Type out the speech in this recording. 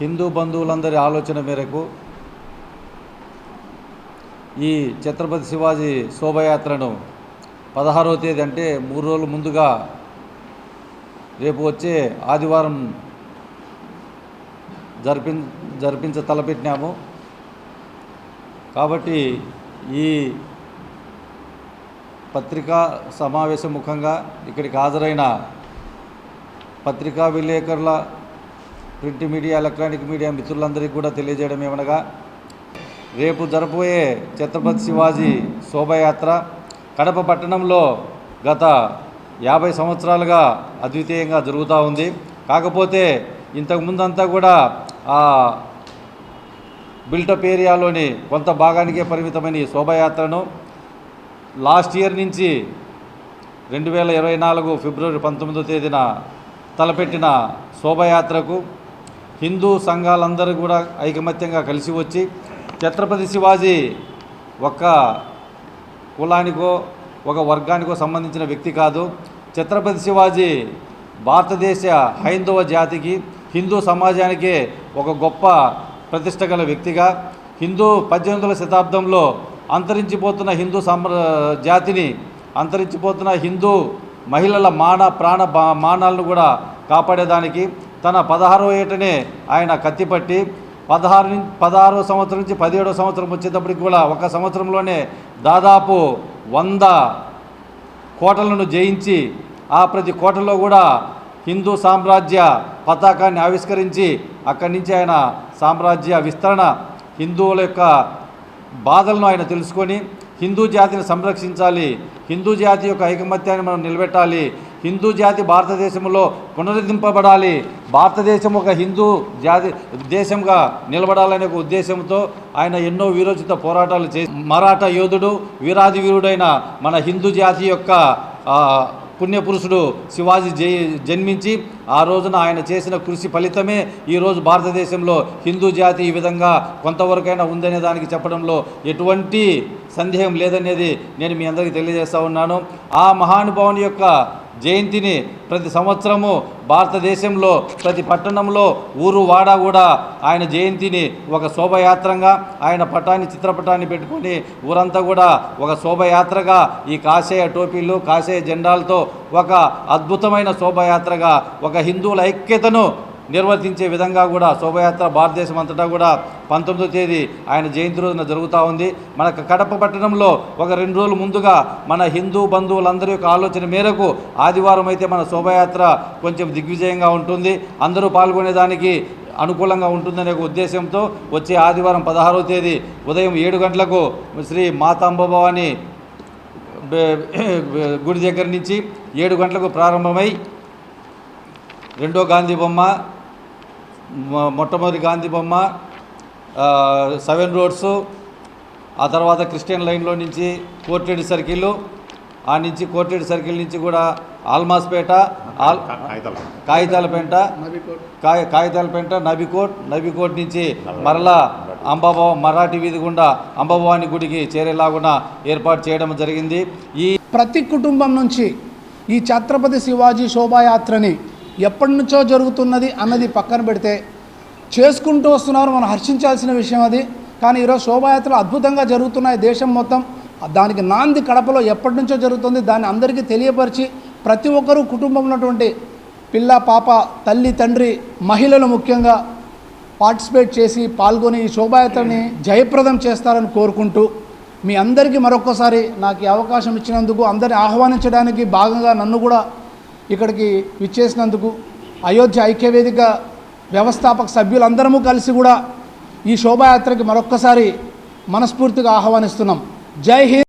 హిందూ బంధువులందరి ఆలోచన మేరకు ఈ ఛత్రపతి శివాజీ శోభయాత్రను పదహారవ తేదీ అంటే మూడు రోజులు ముందుగా రేపు వచ్చే ఆదివారం జరిపి జరిపించ తలపెట్టినాము. కాబట్టి ఈ పత్రికా సమావేశం ముఖంగా ఇక్కడికి హాజరైన పత్రికా విలేకరుల ప్రింట్ మీడియా ఎలక్ట్రానిక్ మీడియా మిత్రులందరికీ కూడా తెలియజేయడం ఏమనగా రేపు జరపబోయే ఛత్రపతి శివాజీ శోభయాత్ర కడప పట్టణంలో గత యాభై సంవత్సరాలుగా అద్వితీయంగా జరుగుతూ ఉంది. కాకపోతే ఇంతకు ముందంతా కూడా ఆ బిల్టప్ ఏరియాలోని కొంత భాగానికే పరిమితమైన ఈ శోభయాత్రను లాస్ట్ ఇయర్ నుంచి రెండు వేల ఇరవై నాలుగు ఫిబ్రవరి పంతొమ్మిదో తేదీన తలపెట్టిన శోభయాత్రకు హిందూ సంఘాలందరూ కూడా ఐకమత్యంగా కలిసి వచ్చి ఛత్రపతి శివాజీ ఒక కులానికో ఒక వర్గానికో సంబంధించిన వ్యక్తి కాదు. ఛత్రపతి శివాజీ భారతదేశ హైందవ జాతికి హిందూ సమాజానికే ఒక గొప్ప ప్రతిష్ట గల వ్యక్తిగా హిందూ పద్దెనిమిదవ శతాబ్దంలో అంతరించిపోతున్న హిందూ సంప్ర జాతిని అంతరించిపోతున్న హిందూ మహిళల మాన ప్రాణ బా- మానాలను కూడా కాపాడేదానికి తన పదహారో ఏటనే ఆయన కత్తిపట్టి పదహారు పదహారో సంవత్సరం నుంచి పదిహేడో సంవత్సరం వచ్చేటప్పటికి కూడా ఒక సంవత్సరంలోనే దాదాపు వంద కోటలను జయించి ఆ ప్రతి కోటలో కూడా హిందూ సామ్రాజ్య పతాకాన్ని ఆవిష్కరించి అక్కడి నుంచి ఆయన సామ్రాజ్య విస్తరణ హిందువుల యొక్క బాధలను ఆయన తెలుసుకొని హిందూ జాతిని సంరక్షించాలి. హిందూ జాతి యొక్క ఐకమత్యాన్ని మనం నిలబెట్టాలి. హిందూ జాతి భారతదేశంలో పునరుద్ధరింపబడాలి. భారతదేశం ఒక హిందూ జాతి దేశంగా నిలబడాలనే ఒక ఉద్దేశంతో ఆయన ఎన్నో వీరోచిత పోరాటాలు చేసి మరాఠా యోధుడు వీరాది వీరుడైన మన హిందూ జాతి యొక్క పుణ్యపురుషుడు శివాజీ జై జన్మించి ఆ రోజున ఆయన చేసిన కృషి ఫలితమే ఈరోజు భారతదేశంలో హిందూ జాతి ఈ విధంగా కొంతవరకైనా ఉందనే దానికి చెప్పడంలో ఎటువంటి సందేహం లేదనేది నేను మీ అందరికీ తెలియజేస్తా ఉన్నాను. ఆ మహానుభావుని యొక్క జయంతిని ప్రతి సంవత్సరము భారతదేశంలో ప్రతి పట్టణంలో ఊరు వాడ కూడా ఆయన జయంతిని ఒక శోభయాత్రంగా ఆయన పటాన్ని చిత్రపటాన్ని పెట్టుకొని ఊరంతా కూడా ఒక శోభయాత్రగా ఈ కాషాయ టోపీలు కాషాయ జెండాలతో ఒక అద్భుతమైన శోభయాత్రగా ఒక హిందువుల ఐక్యతను నిర్వర్తించే విధంగా కూడా శోభయాత్ర భారతదేశం అంతటా కూడా పంతొమ్మిదో తేదీ ఆయన జయంతి రోజున జరుగుతూ ఉంది. మన కడప పట్టణంలో ఒక రెండు రోజుల ముందుగా మన హిందూ బంధువులందరి యొక్క ఆలోచన మేరకు ఆదివారం అయితే మన శోభయాత్ర కొంచెం దిగ్విజయంగా ఉంటుంది. అందరూ పాల్గొనేదానికి అనుకూలంగా ఉంటుందనే ఒక ఉద్దేశంతో వచ్చే ఆదివారం పదహారవ తేదీ ఉదయం ఏడు గంటలకు శ్రీ మాతాంబభవాని గుడి దగ్గర నుంచి ఏడు గంటలకు ప్రారంభమై రెండో గాంధీ బొమ్మ మొట్టమొదటి గాంధీ బొమ్మ సెవెన్ రోడ్స్ ఆ తర్వాత క్రిస్టియన్ లైన్లో నుంచి కోర్టెడ్ సర్కిల్ ఆ నుంచి కోర్టెడ్ సర్కిల్ నుంచి కూడా ఆల్మాస్పేట ఆల్ కాగితాలపేట కాయ కాగితాలపేట నబికోట్ నబికోట్ నుంచి మరలా అంబాబా మరాఠీ వీధి గుండా అంబాభవాని గుడికి చేరేలాగున ఏర్పాటు చేయడం జరిగింది. ఈ ప్రతి కుటుంబం నుంచి ఈ ఛత్రపతి శివాజీ శోభాయాత్రని ఎప్పటి నుంచో జరుగుతున్నది అన్నది పక్కన పెడితే చేసుకుంటూ వస్తున్నారు మనం హర్షించాల్సిన విషయం అది. కానీ ఈరోజు శోభాయాత్రలు అద్భుతంగా జరుగుతున్నాయి దేశం మొత్తం. దానికి నాంది కడపలో ఎప్పటి నుంచో జరుగుతుంది దాన్ని అందరికీ తెలియపరిచి ప్రతి ఒక్కరూ కుటుంబంలో ఉన్నటువంటి పిల్ల పాప తల్లి తండ్రి మహిళలు ముఖ్యంగా పార్టిసిపేట్ చేసి పాల్గొని ఈ శోభాయాత్రని జయప్రదం చేస్తారని కోరుకుంటూ మీ అందరికీ మరొకసారి నాకు ఈ అవకాశం ఇచ్చినందుకు అందరిని ఆహ్వానించడానికి భాగంగా నన్ను కూడా ఇక్కడికి విచ్చేసినందుకు అయోధ్య ఐక్యవేదిక వ్యవస్థాపక సభ్యులందరము కలిసి కూడా ఈ శోభాయాత్రకి మరొక్కసారి మనస్ఫూర్తిగా ఆహ్వానిస్తున్నాం. జై హింద్!